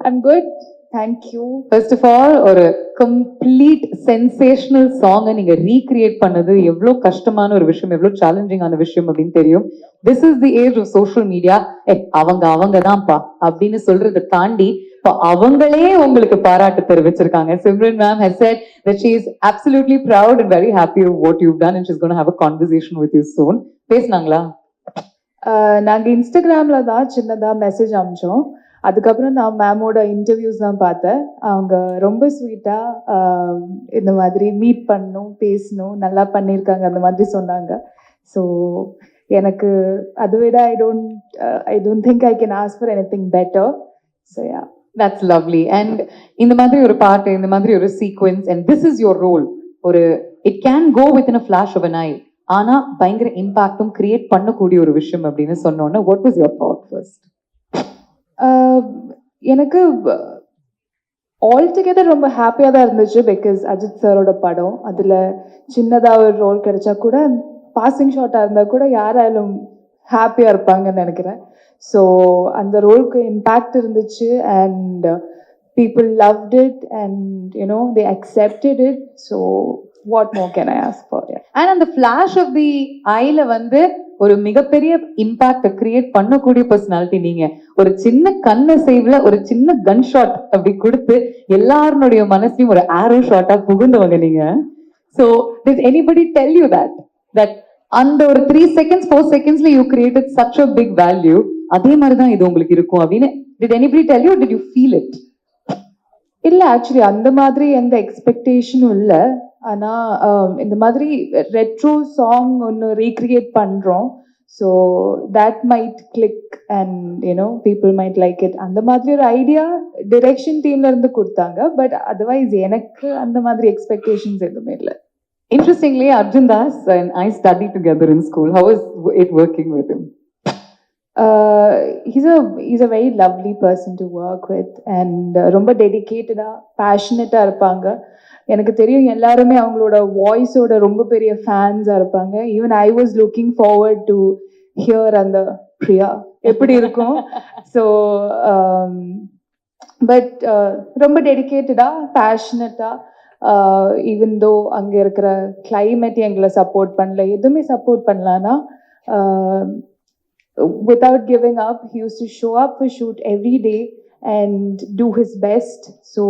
I'm good. Thank you. First of all ஒரு complete sensational சாங்கை நீங்க ரீக்ரியேட் பண்ணது எவ்வளவு கஷ்டமான ஒரு விஷயம் எவ்வளவு சேலஞ்சிங்கான விஷயம் அப்படின்னு தெரியும். This is the age of social media ஏ அவங்க அவங்க தான்ப்பா அப்படின்னு சொல்றதை தாண்டி இப்போ அவங்களே உங்களுக்கு பாராட்டு தெரிவிச்சிருக்காங்க. Simran ma'am has said that she is absolutely proud and very happy of what you've done and she's going to have a conversation with you soon. பேசுனாங்களா? ஆஹ் நாங்க இன்ஸ்டாகிராம்ல தான் சின்னதா மெசேஜ் அனுப்பிச்சோம் அதுக்கப்புறம் நான் மேமோட இன்டர்வியூஸ் தான் பார்த்தேன். அவங்க ரொம்ப ஸ்வீட்டாக இந்த மாதிரி மீட் பண்ணணும் பேசணும் நல்லா பண்ணியிருக்காங்க அந்த மாதிரி சொன்னாங்க. ஸோ எனக்கு அதை விட I don't I don't think I can ask for anything better so yeah that's lovely and இந்த மாதிரி ஒரு பாட்டு இந்த மாதிரி ஒரு sequence and this is your role ஒரு it can go with in a flash of an eye ஆனால் பயங்கர இம்பாக்டும் கிரியேட் பண்ணக்கூடிய ஒரு விஷயம் அப்படின்னு சொன்னோன்னே what was your thought first Um, எனக்கு ஆல் டுகெதர் ரொம்ப ஹாப்பியாக தான் இருந்துச்சு பிகாஸ் அஜித் சாரோட படம். அதில் சின்னதாக ஒரு ரோல் கிடைச்சா கூட பாசிங் ஷாட்டாக இருந்தால் கூட யாராலும் ஹாப்பியாக இருப்பாங்கன்னு நினைக்கிறேன். ஸோ அந்த ரோலுக்கு இம்பேக்ட் இருந்துச்சு and people loved it and you know they accepted it so what more can I ask for and அந்த ஃப்ளாஷ் ஆஃப் தி ஐல வந்து ஒரு மிகப்பெரிய இம்பாக்ட கிரியேட் பண்ணக்கூடிய பர்சனாலிட்டி நீங்க. ஒரு சின்ன கண்ண சேவ்ல ஒரு சின்ன கன் ஷாட் அப்படி கொடுத்து எல்லாருடைய மனசுலயும் ஒரு ஆரோ ஷாட்டா புகுந்தவங்க நீங்க. So did anybody tell you that that அந்த ஒரு three seconds four செகண்ட்ஸ்ல you created such a big value அதே மாதிரிதான் இது உங்களுக்கு இருக்கும் அப்படின்னு did anybody tell you did you feel it இல்ல ஆக்சுவலி அந்த மாதிரி எந்த எக்ஸ்பெக்டேஷனும் இல்லை. ஆனால் இந்த மாதிரி ரெட்ரோ சாங் ஒன்று ரீக்ரியேட் பண்ணுறோம் so that might click and you know people might like it அந்த மாதிரி ஒரு ஐடியா டிரெக்ஷன் டீம்ல இருந்து கொடுத்தாங்க. பட் அதர்வைஸ் எனக்கு அந்த மாதிரி எக்ஸ்பெக்டேஷன்ஸ் எதுவுமே இல்லை. Interestingly, Arjun Das and I studied together in school. How was it working with him? He's a is a very lovely person to work with and ரொம்ப டெடிக்கேட்டடாக பேஷனட்டாக இருப்பாங்க. எனக்கு தெரியும் எல்லாருமே அவங்களோட வாய்ஸோட ரொம்ப பெரிய ஃபேன்ஸாக இருப்பாங்க. Even I was looking forward to hear அந்த பிரியா எப்படி இருக்கும். ஸோ பட் ரொம்ப டெடிக்கேட்டடாக பேஷனட்டாக ஈவன் தோ அங்கே இருக்கிற கிளைமேட் எங்களை சப்போர்ட் பண்ணல. எதுவுமே சப்போர்ட் பண்ணலன்னா without giving up he used to show up for shoot every day and do his best. So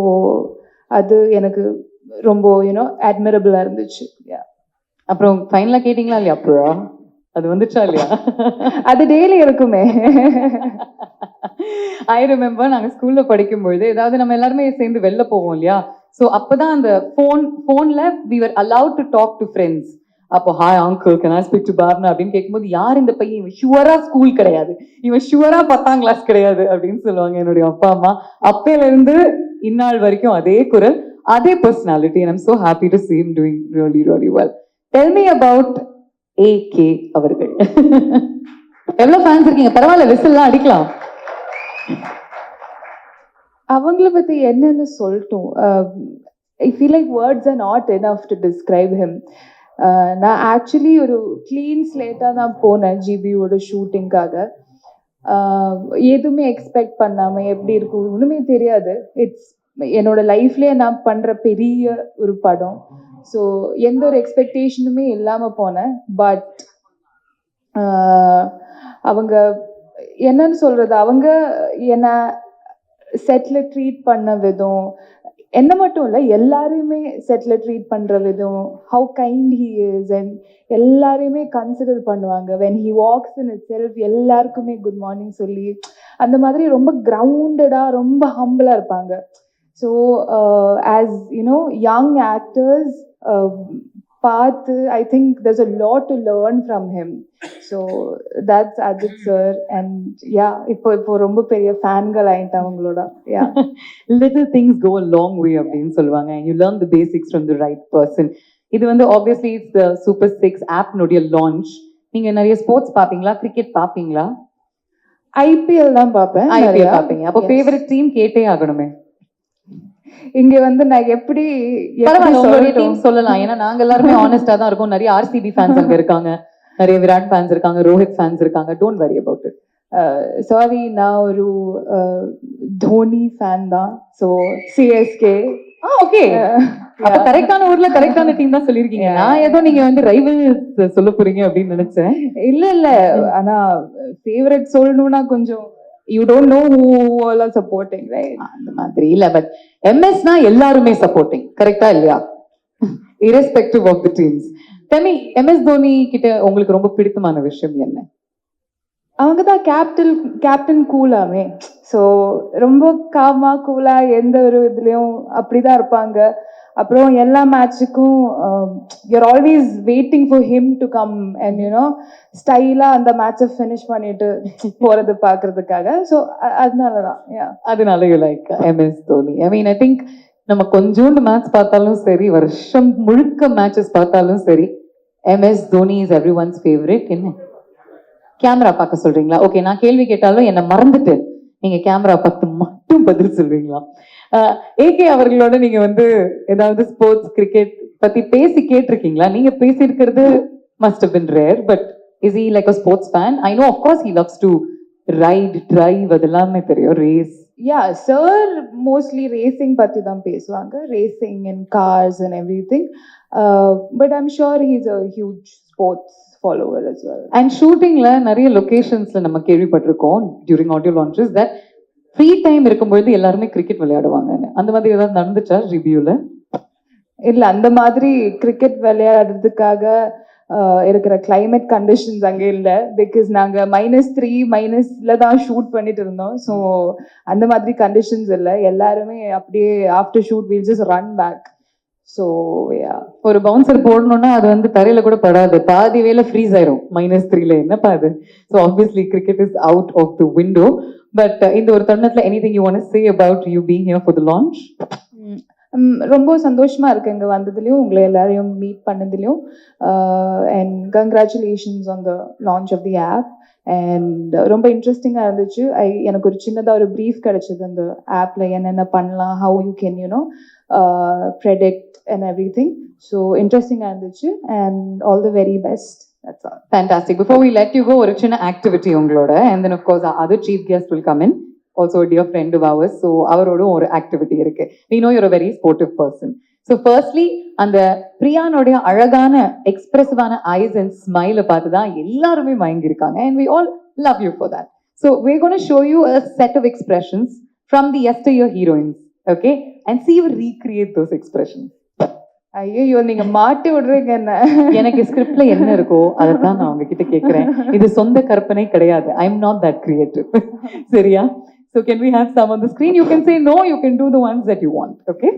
அது எனக்கு ரொம்ப யூனோ அட்மிரபிளாக இருந்துச்சு. அப்புறம் ஃபைனலா கேட்டீங்களா இல்லையா? அப்புறம் அது வந்துச்சா இல்லையா? அது டெய்லி இருக்குமே. ஐ ரிமெம்பர் நாங்க ஸ்கூல்ல படிக்கும்பொழுது ஏதாவது நம்ம எல்லாருமே சேர்ந்து வெளில போவோம் இல்லையா? சோ அப்போதான் அந்த ஃபோன் போன்ல we were allowed to talk to friends அப்போ hi uncle can I speak to பார்னா அப்படின்னு கேட்கும்போது யார் இந்த பையன்? இவன் ஷுவரா ஸ்கூல் கிடையாது. இவன் ஷுவரா பத்தாம் கிளாஸ் கிடையாது. அப்படின்னு சொல்லுவாங்க என்னுடைய அப்பா அம்மா. அப்பையில இருந்து இந்நாள் வரைக்கும் அதே குரல். அதே personality I'm so happy to see him really really well tell me me A AK அவர்கள். எவ்வளவு ஃபேன்ஸ் இருக்கீங்க? பரவாயில்ல விசில்லாம் அடிக்கலாம். அவங்கள பத்தி என்னன்னு சொல்லட்டும். I feel like words are not enough to describe him நான் ஆக்சுவலி ஒரு க்ளீன் ஸ்லேட்டாக தான் போனேன் ஜிபியோட ஷூட்டிங்காக um, எதுவுமே எக்ஸ்பெக்ட் பண்ணாமல் எப்படி இருக்கும் ஒன்றுமே தெரியாது. இட்ஸ் என்னோட லைஃப்லேயே நான் பண்ற பெரிய ஒரு படம். ஸோ எந்த ஒரு எக்ஸ்பெக்டேஷனுமே இல்லாமல் போனேன். பட் அவங்க என்னன்னு சொல்றது? அவங்க என்ன செட்டில் ட்ரீட் பண்ண விதம் என்ன மட்டும் இல்லை எல்லாரையுமே செட்டில் ட்ரீட் பண்ணுற விதம் how kind he is and எல்லாரையுமே கன்சிடர் பண்ணுவாங்க. When he walks in itself எல்லாருக்குமே குட் மார்னிங் சொல்லி அந்த மாதிரி ரொம்ப கிரவுண்டடாக ரொம்ப ஹம்பிளாக இருப்பாங்க. So as you know young actors பார்த்து I think there's a lot to learn from him. So that's Ajith sir and yeah இப்போ இப்போ ரொம்ப பெரிய ஃபேன்கள் ஆயிட்டேன் அவங்களோட yeah little things go long way அப்படின்னு சொல்லுவாங்க. You learn the basics from the right person இது வந்து obviously it's the super six ஆப்னுடைய launch நீங்க நிறைய ஸ்போர்ட்ஸ் பாப்பீங்களா? கிரிக்கெட் பாப்பீங்களா? ஐபிஎல் தான் பார்ப்பேன் ஐபிஎல் நிறையா. பாப்பீங்க. அப்போ Yes. ஃபேவரட் டீம் கேட்டே ஆகணுமே. இங்க வந்து நான் எப்படி உங்களுடைய? டீம் சொல்லலாம். ஏன்னா நாங்க எல்லாருமே ஆனஸ்டா தான் இருக்கோம். நிறைய ஆர்சிபி ஃபேன்ஸ் அங்க இருக்காங்க. நிறைய விராட் ஃபேன்ஸ் இருக்காங்க ரோஹித் ஃபேன்ஸ் இருக்காங்க. Don't worry about it sorry நான் ஒரு தோனி. ஃபேன் தான் ஸோ சிஎஸ்கே ஆ ஓகே அப்ப கரெக்டான ஊர்ல கரெக்டான டீம் தான் சொல்லிருக்கீங்க நான் ஏதோ நீங்க வந்து ரைவல் சொல்ல போறீங்க அப்படின்னு நினைச்சேன். இல்ல இல்ல. ஆனா ஃபேவரட் சொல்லணும்னா கொஞ்சம் you don't know who all are supporting right அந்த மாதிரி இல்ல பட் எம்எஸ்னா எல்லாருமே சப்போர்ட்டிங் கரெக்டா இல்லையா? இரஸ்பெக்டிவ் ஆஃப் தி டீம்ஸ் தமி எம்எஸ் தோனி கிட்ட உங்களுக்கு ரொம்ப பிடித்தமான விஷயம் என்ன? அவங்க தான் கேப்டன் கேப்டன் கூலாமே ஸோ ரொம்ப காமா கூலா எந்த ஒரு இதுலயும் அப்படிதான் இருப்பாங்க. அப்புறம் எல்லா மேட்சுக்கும் you're always waiting for him to come and you know ஸ்டைலாக அந்த மேட்சை ஃபினிஷ் பண்ணிட்டு போகிறது பார்க்கறதுக்காக ஸோ அதனால தான் அதனால you like MS Dhoni I mean I think நம்ம கொஞ்சோண்டு மேட்ச் பார்த்தாலும் சரி வருஷம் முழுக்க மேட்சஸ் பார்த்தாலும் சரி MS Dhoni is everyone's favourite என்ன? கேமரா பார்க்க சொல்றீங்களா? ஓகே நான் கேள்வி கேட்டாலும் என்னை மறந்துட்டு நீங்கள் கேமரா பார்த்து பதில் சொல்வீங்களா ஏகே அவர்களோட நீங்க வந்து ஏதாவது ஸ்போர்ட்ஸ் கிரிக்கெட் பத்தி பேசி கேட்டிருக்கீங்களா? நீங்க பேசியிருக்கிறது must been rare but is he like a sports fan I know of course he loves to ride drive அதெல்லாமே தெரியும். Race yeah sir mostly racing பத்தி தான் பேசுவாங்க. Racing and cars and everything but I'm sure he's a huge sports follower as well. And ஷூட்டிங்ல நிறைய லொகேஷன்ஸ்ல நம்ம கேள்விப்பட்டிருக்கோம் during audio launches that free time இருக்கும்பொழுது எல்லாருமே கிரிக்கெட் விளையாடுவாங்கன்னு. அந்த மாதிரி ஏதாவது நடந்துச்சா ரிவ்யூல இல்ல அந்த மாதிரி கிரிக்கெட் விளையாடுறதுக்காக இருக்கிற கிளைமேட் கண்டிஷன்ஸ் அங்க இல்ல. பிகாஸ் நாங்க மைனஸ் த்ரீ மைனஸ்ல தான் ஷூட் பண்ணிட்டு இருந்தோம். ஸோ அந்த மாதிரி கண்டிஷன்ஸ் இல்ல. எல்லாருமே அப்படியே after shoot we'll just run back so ஒரு பவுன்சர் போடணும்னா அது வந்து தரையில கூட படாது. பாதி வேலை ஃப்ரீஸ் ஆயிரும். மைனஸ் த்ரீல என்னப்பா அது so obviously cricket is out of the window but இந்த ஒரு தருணத்துல anything you want say about you being here for the launch ரொம்ப சந்தோஷமா இருக்கு இங்க வந்ததுலயும் உங்களை எல்லாரையும் meet பண்ணதுலயும். And congratulations on the launch of the app and ரொம்ப இன்ட்ரெஸ்டிங்காக இருந்துச்சு. ஐ எனக்கு ஒரு சின்னதாக ஒரு ப்ரீஃப் கிடைச்சது அந்த ஆப்ல என்னென்ன பண்ணலாம் how you can you know predict and everything so இன்ட்ரெஸ்டிங்காக இருந்துச்சு. And all the very best fantastic before we let you go ஒரு சின்ன ஆக்டிவிட்டி உங்களோட. And then of course other chief guest will come in also dear friend of ours so அவரோடும் ஒரு activity இருக்கு. We know you're very sportive person so firstly அந்த பிரியானுடைய அழகான எக்ஸ்பிரசிவான ice and ஸ்மைலை பார்த்து தான் எல்லாருமே மயங்கியிருக்காங்க. And we all love you for that so we're going to show you a set of expressions from the yesteryear heroines okay? And see you recreate those expressions. ஐயோ நீங்க மாட்டி விடுறீங்க என்ன? எனக்கு ஸ்கிரிப்ட்ல என்ன இருக்கோ அதை தான் நான் உங்ககிட்ட கேட்கிறேன் இது சொந்த கற்பனை கிடையாது. I am not that creative சரியா? So can we have some on the screen you can say no you can do the ones that you want okay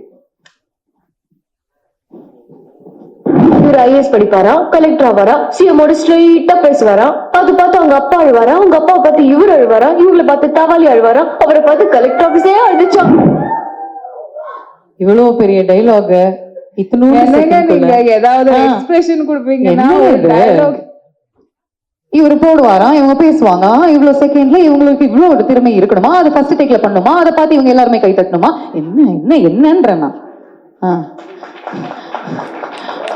இவர் ஐஏஎஸ் படிப்பாரா கலெக்டர் ஆவாரா சிஎமோட ஸ்ட்ரெயிட்டா பேசுவாரா அது பார்த்து அவங்க அப்பா அழுவாரா அவங்க அப்பா பார்த்து இவர் அழுவாரா இவங்களை பார்த்து தவாலி அழுவாரா அவரை பார்த்து கலெக்டர் ஆபீஸே அழுதுச்சா? இவ்வளவு பெரிய டைலாக் இவர் போடுவாராம் இவங்க பேசுவாங்க இவ்வளவு செகண்ட்ல இவங்களுக்கு இவ்வளவு ஒரு திறமை இருக்கணுமா? அதை ஃபர்ஸ்ட் டேக்ல பண்ணுமா அதை பார்த்து இவங்க எல்லாருமே கை தட்டணுமா? என்ன என்ன என்னன்ற நான். ஆ.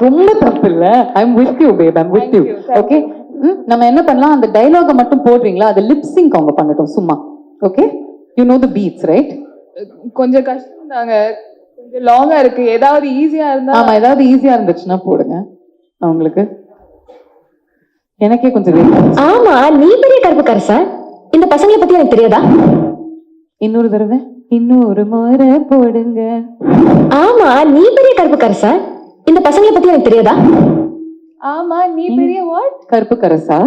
ரொம்ப தப்பு இல்ல I am with you babe I'm with you okay நம்ம என்ன பண்ணலாம்? அந்த டயலாக மட்டும் போடுறீங்களா? அது லிப்ஸிங் அவங்க பண்ணட்டும் சும்மா. Okay you know the beats right கொஞ்சம் கஷ்டம் தாங்க. கொஞ்சம் லாங்கா இருக்கு. ஏதாவது ஈஸியா இருந்தா ஆமா ஏதாவது ஈஸியா இருந்துச்சுன்னா போடுங்க. அவங்களுக்கு. எனக்கே கொஞ்சம். ஆமா நீ பெரிய கருப்பு கரசா இந்த பசங்களை பத்தி எனக்கு தெரியாதா? இன்னொரு தடவை இன்னொரு முறை போடுங்க. ஆமா நீ பெரிய கருப்பு கரசா இந்த பசங்களை பத்தி எனக்கு தெரியாதா? ஆமா நீ பெரிய வாட் கருப்பு கரசா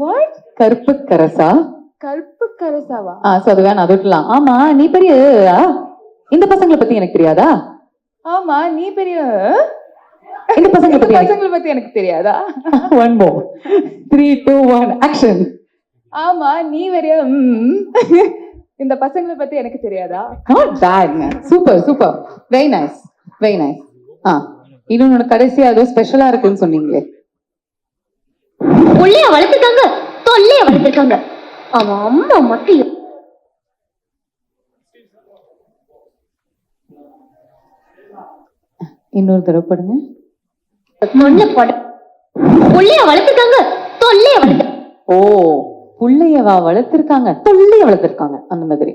வாட் கருப்பு கரசா கருப்பு கரசாவா ஆ சோ அது வேணாம் அது விட்டுலாம் ஆமா நீ பெரிய ஆ, இந்த பசங்களை பத்தி எனக்கு தெரியாதா? ஆமா நீ பெரிய இந்த பசங்களை பத்தி எனக்கு பசங்களை பத்தி எனக்கு தெரியாதா? One more three two one action ஆமா நீ பெரிய ம். இந்த பசங்களை பத்தி எனக்கு தெரியாதா? Not பேட்ங்க super super very nice very nice ஆ. இன்னொன்னு கடைசியா ஏதோ ஸ்பெஷலா இருக்குன்னு சொன்னீங்களே. புள்ளைய வளர்த்துருக்காங்க தொல்லைய வளர்த்துருக்காங்க அவன் அம்மா மட்டும் இன்னொரு தடவை படுங்க. தொல்லை பட புள்ளைய வளர்த்துருக்காங்க தொல்லைய வளர்த்து ஓ புள்ளையவா வளர்த்திருக்காங்க. தொல்லைய வளர்த்திருக்காங்க. அந்த மாதிரி.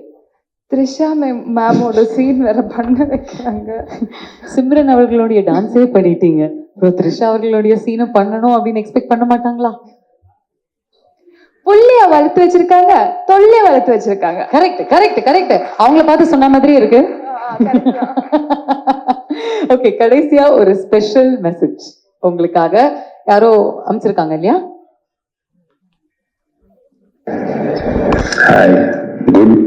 த்ரிஷா மேம் மேமோட சீன் வேற பண்ண வைக்கிறாங்க. சிம்ரன் அவர்களுடைய டான்ஸே பண்ணிட்டீங்க. அப்புறம் த்ரிஷா அவர்களுடைய சீனை பண்ணணும் அப்படின்னு எக்ஸ்பெக்ட் பண்ண மாட்டாங்களா? புள்ளைய வளர்த்து வச்சிருக்காங்க தொல்லைய வளர்த்து வச்சிருக்காங்க. கரெக்ட் கரெக்ட் கரெக்ட் அவங்கள பார்த்து சொன்ன மாதிரி இருக்கு. ஓகே கடைசியா ஒரு ஸ்பெஷல் மெசேஜ் உங்களுக்காக யாரோ அமைச்சிருக்காங்க இல்லையா? குட்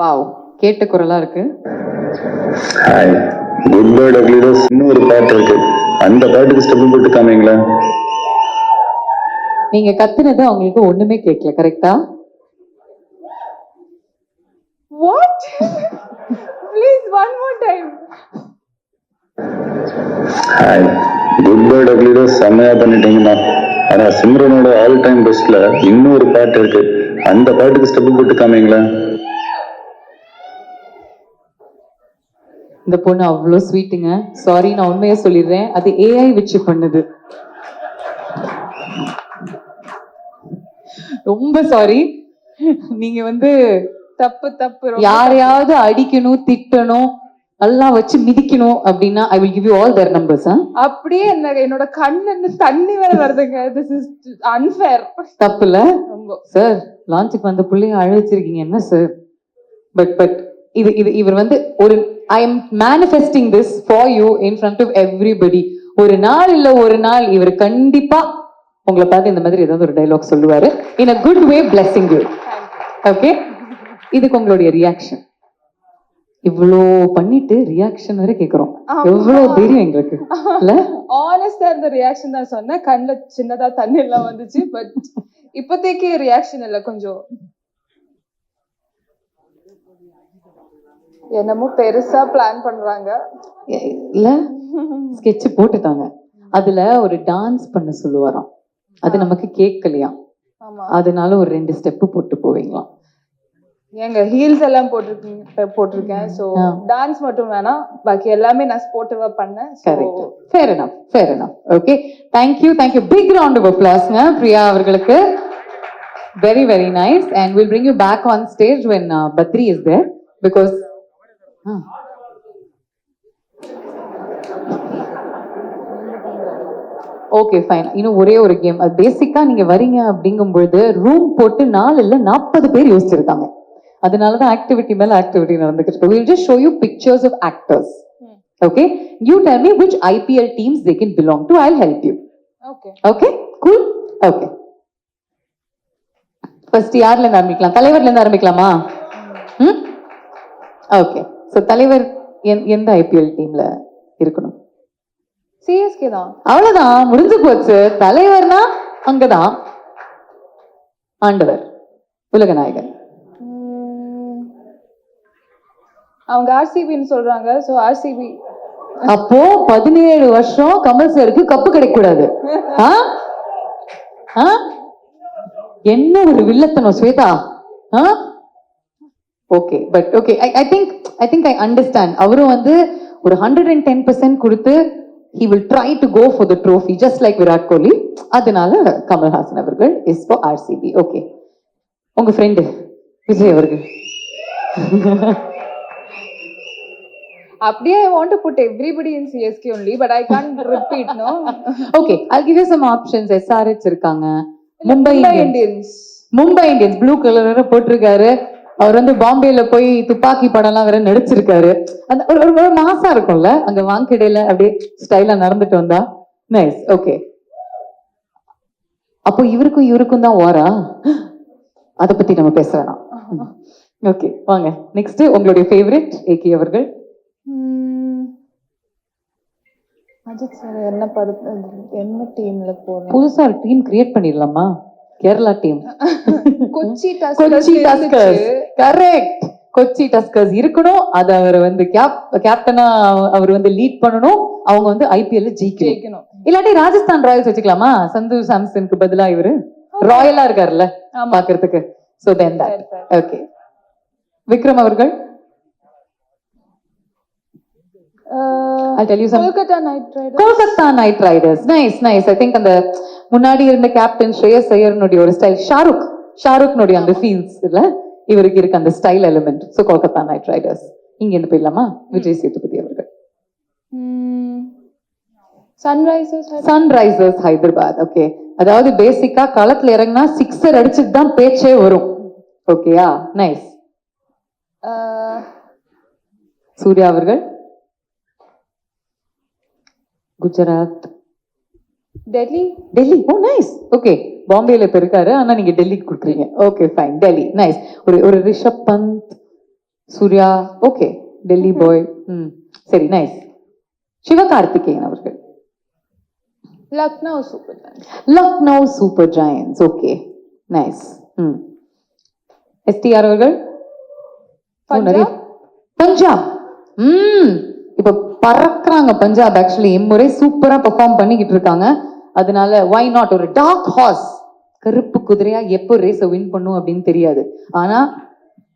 வாவ் கேட்ட குரலா இருக்கு. ஹாய் குட் பேர்ட் அக்லிடஸ் இன்னொரு பாட்டு இருக்கு. அந்த பாட்டுக்கு ஸ்டெப் போட்டு காமிங்களேன் நீங்க கத்துனது அவங்களுக்கு ஒண்ணுமே கேட்கல கரெக்டா what please one more time hi good bird அக்லிடஸ் செம்மையா பண்ணிட்டீங்கம்மா ஆனா சிம்ரனோட ஆல் டைம் பெஸ்ட்ல இன்னொரு பாட்டு இருக்கு. அந்த பாட்டுக்கு ஸ்டெப் போட்டு காமிங்களேன் இந்த பொண்ணு அவ்வளோ ஸ்வீட்டுங்க சாரி நான் உண்மையா சொல்லிடுறேன். அது ஏஐ வச்சு பண்ணுது. ரொம்ப சாரி நீங்க வந்து தப்பு தப்பு யாரையாவது அடிக்கணும் திட்டணும் எல்லாம் வச்சு மிதிக்கணும் அப்படின்னா I will give you all their numbers அப்படியே என்ன என்னோட கண்ணுல இருந்து தண்ணி வேற வருதுங்க. திஸ் இஸ் அன்ஃபேர் தப்பு இல்ல ரொம்ப. சார் லான்ச்சுக்கு வந்த பிள்ளைய அழ வச்சிருக்கீங்க. என்ன சார் பட் பட் இது இது இவர் வந்து ஒரு I am manifesting this for you in front of everybody ஒரு நாள் இல்ல ஒரு நாள் இவர் கண்டிப்பா உங்களை பார்த்து இந்த மாதிரி ஏதாவது ஒரு டைலாக் சொல்லுவாரு. In a good way blessing you okay இதுக்கு உங்களுடைய ரியாக்ஷன் இவ்வளோ பண்ணிட்டு ரியாக்ஷன் வரை கேக்குறோம். எவ்வளவு தைரியம் எங்களுக்கு. இல்ல? ஆனஸ்டா இருந்த ரியாக்ஷன் தான் சொன்னேன். கண்ணுல சின்னதா தண்ணி எல்லாம் வந்துச்சு பட் இப்போதைக்கு ரியாக்ஷன் இல்ல கொஞ்சம். என்னமோ பெருசா பிளான் பண்றாங்க. இல்ல. ஸ்கெட்ச் போட்டுட்டாங்க. அதுல ஒரு டான்ஸ் பண்ண சொல்லுவாராம். அது நமக்கு கேட்கலையாம் அதனால ஒரு ரெண்டு ஸ்டெப் போட்டு போவீங்களாம். ஏங்க ஹீல்ஸ் எல்லாம் போட்டிருக்கீங்க போட்டிருக்கேன். சோ ஆ. டான்ஸ் மட்டும் வேணாம். பாக்கி எல்லாமே நான் ஸ்போர்ட்டிவா பண்ணேன். Correct fair enough. Fair enough. Okay thank you thank you big round of அப்ளாஸ்ங்க Priya அவர்களுக்கு. Very very nice and will bring you back on stage when uh, Badri is there because okay fine இன்னும் ஒரே ஒரு game அது பேசிக்கா நீங்க வரீங்க அப்படிங்கும் பொழுது ரூம் போட்டு நாலு இல்ல நாற்பது பேர் யோசிச்சிருக்காங்க. அதனாலதான் ஆக்டிவிட்டி மேல ஆக்டிவிட்டி நடந்துகிட்டு இருக்கு. Will just show you pictures of actors okay you tell me which IPL teams they can belong to I help you okay. Okay cool okay first யார்ல இருந்து ஆரம்பிக்கலாம்? தலைவர்ல இருந்து ஆரம்பிக்கலாமா? ம்? ஓகே ஸோ தலைவர் எந்- எந்த ஐபிஎல் டீம்ல இருக்கணும்? சிஎஸ்கே தான். அவ்வளவுதான். முடிஞ்சு போச்சு. தலைவர்னா அங்கதான். ஆண்டவர். உலக நாயகன் அவங்க ஆர்சிபின்னு சொல்றாங்க. சோ ஆர்சிபி அப்போ பதினேழு வருஷம் கமல் சாருக்கு கப்பு கிடைக்க கூடாது ஆ? ஆ? என்ன ஒரு வில்லத்தனம் Shweta? Okay but okay I think I think I understand அவரும் வந்து ஒரு ஹண்ட்ரட் அண்ட் டென் பர்சன்ட் கொடுத்து he will try to go for the trophy just like Virat Kohli அதனால கமல்ஹாசன் அவர்கள் இஸ் ஃபார் ஆர்சிபி ஓகே உங்க ஃப்ரெண்டு விஜய் அவர்கள். அப்படியே I want to put everybody in CSK only but I can't repeat no okay I'll give you some options. SRH இருக்காங்க. Mumbai Indians Mumbai Indians blue colour போட்டிருக்காரு. அவர் வந்து பாம்பேல போய் துப்பாக்கி படம்லாம் வேற நடிச்சிருக்காரு. அந்த ஒரு- ஒரு மாசா இருக்கும்ல அங்க வாங்கிடையில அப்படியே ஸ்டைலா நடந்துட்டு வந்தா. நைஸ் ஓகே அப்போ இவருக்கும் இவருக்கும் தான் ஓரா அத பத்தி நம்ம பேச வேணாம். ஓகே வாங்க. நெக்ஸ்ட் உங்களுடைய ஃபேவரட் ஏகே அவர்கள். அஜித் சார் என்ன படத்து என்ன டீம்ல போறோம் புதுசா ஒரு டீம் கிரியேட் பண்ணிடலாமா? Kerala team Kochi Kochi Tuskers correct Kochi Tuskers இருக்கணும். அது அவர் வந்து கேப் கேப்டனா அவர் வந்து லீட் பண்ணணும். அவங்க வந்து ஐபிஎல் ஜெயிக்கணும். இல்லாட்டி ராஜஸ்தான் ராயல்ஸ் வச்சுக்கலாமா? சந்து சாம்சனுக்கு பதிலா இவரு ராயலா இருக்காருல்ல பாக்குறதுக்கு. So then that. Okay Vikram அவர்கள்? I'll tell you some nice nice I think அந்த முன்னாடி இருந்த கேப்டன் ஸ்ரேயஸ் ஐயர்னுடைய ஒரு ஸ்டைல் ஷாருக் ஷாருக்னுடைய அந்த ஃபீல்ஸ் இல்ல இவருக்கு இருக்க அந்த style element so Kolkata Knight Riders இங்க இருந்து போயிடலாமா விஜய் சேதுபதி அவர்கள். சன்ரைசர்ஸ் சன்ரைசர்ஸ் ஹைதராபாத் ஓகே அதாவது பேசிக்கா களத்துல இறங்கினா சிக்ஸர் அடிச்சுட்டு தான் பேச்சே வரும். ஓகேயா நைஸ் சூர்யா அவர்கள்? Gujarat. Delhi Delhi oh nice okay பாம்பேல இப்ப இருக்காரு ஆனா நீங்க டெல்லிக்கு கொடுக்குறீங்க. ஓகே ஃபைன் டெல்லி நைஸ் ஒரு ஒரு ரிஷப் பந்த் சூர்யா. ஓகே டெல்லி பாய் ம். சரி நைஸ் சிவகார்த்திகேயன் அவர்கள். Lucknow super Lucknow super giants okay nice ம். எஸ்டிஆர் அவர்கள்? ஓ, நிறைய- பஞ்சாப் ம். இப்போ பறக்குறாங்க பஞ்சாப் ஆக்சுவலி இம்முறை சூப்பரா பெர்ஃபார்ம் பண்ணிக்கிட்டு இருக்காங்க. அதனால வை நாட் ஒரு டார்க் ஹார்ஸ் கருப்பு குதிரையா எப்போ ரேஸை வின் பண்ணும் அப்படின்னு தெரியாது. ஆனா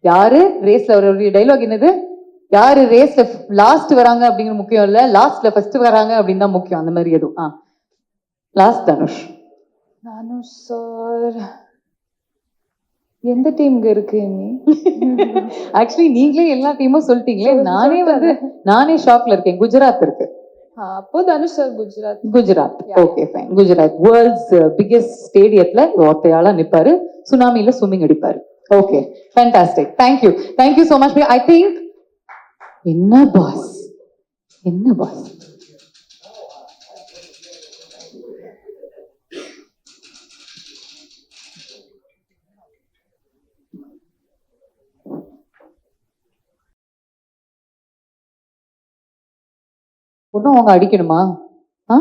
யாரு ரேஸ்ல அவருடைய டைலாக் என்னது? யாரு ரேஸ்ல லாஸ்ட் வராங்க அப்படிங்கிற முக்கியம் இல்ல லாஸ்ட்ல ஃபர்ஸ்ட் வராங்க அப்படின்னு தான் முக்கியம். அந்த மாதிரி எதுவும். ஆ. லாஸ்ட் தனுஷ் தனுஷ் சார் எந்த டீம்க்கு இருக்கு நீ? ஆக்சுவலி நீங்களே எல்லா டீமும் சொல்லிட்டீங்களே. நானே வந்து நானே ஷாக்ல இருக்கேன். குஜராத் இருக்கு. அப்போ Dhanush sir Gujarat. Gujarat. Okay fine Gujarat. World's biggest ஸ்டேடியத்துல ஒத்தையாளா நிப்பாரு. சுனாமில ஸ்விம்மிங் அடிப்பாரு. Okay fantastic thank you thank you so much I think என்ன பாஸ் என்ன பாஸ் ஒன்றும் அவங்க அடிக்கணுமா? ஆ?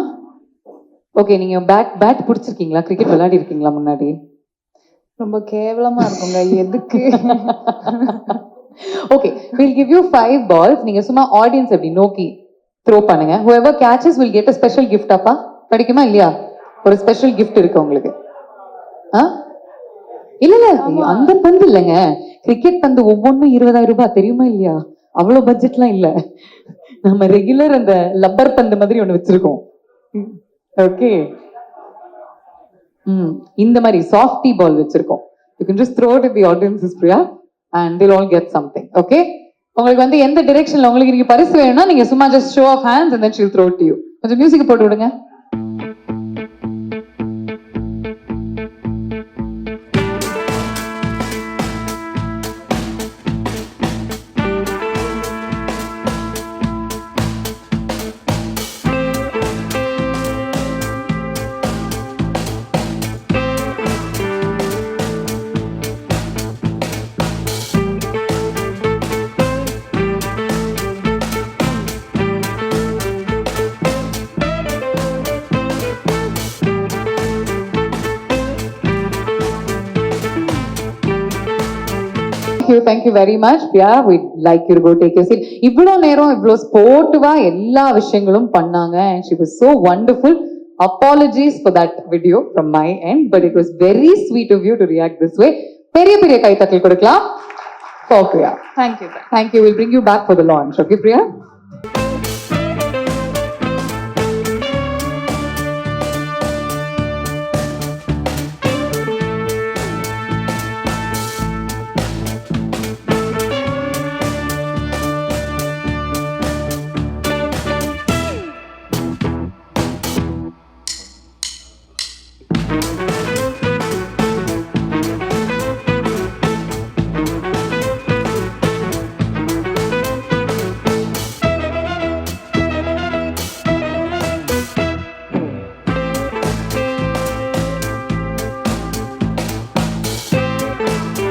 ஓகே நீங்க பேட் பேட் பிடிச்சிருக்கீங்களா? கிரிக்கெட் விளையாடி இருக்கீங்களா முன்னாடி? ரொம்ப கேவலமா இருக்குங்க எதுக்கு? Okay will give you five balls நீங்க சும்மா ஆடியன்ஸ் அப்படி நோக்கி த்ரோ பண்ணுங்க. Whoever catches will get a special gift. அப்பா படிக்குமா இல்லையா? ஒரு ஸ்பெஷல் gift இருக்கு உங்களுக்கு. ஆ? இல்ல இல்ல. அந்த பந்து இல்லைங்க. கிரிக்கெட் பந்து ஒவ்வொன்றும் இருபதாயிரம் ரூபாய் தெரியுமா இல்லையா? அவ்வளவு பட்ஜெட்லாம் இல்ல. நம்ம ரெகுலர் அந்த லப்பர் பந்து மாதிரி ஒன்று வச்சிருக்கோம். ஓகே ம் இந்த மாதிரி சாஃப்டி பால் வச்சிருக்கோம். You can just throw it the audience Priya and till all get something okay உங்களுக்கு வந்து எந்த டிரெக்ஷன்ல உங்களுக்கு நீங்க பரிசு வேணும்னா நீங்க சும்மா just show of hands and then she'll throw to you கொஞ்சம் மியூசிக் போட்டு விடுங்க. Thank you, thank you very much. Yeah, we'd like you to go take your seat. இவ்வளோ நேரம் இவ்வளோ ஸ்போர்ட்டிவா எல்லா விஷயங்களும் பண்ணாங்க and she was so wonderful. Apologies for that video from my end, but it was very sweet of you to react this way. பெரிய பெரிய கைத்தட்டல் கொடுக்கலாம் for Priya. Thank you Thank you. We'll bring you back for the launch. Okay, Priya?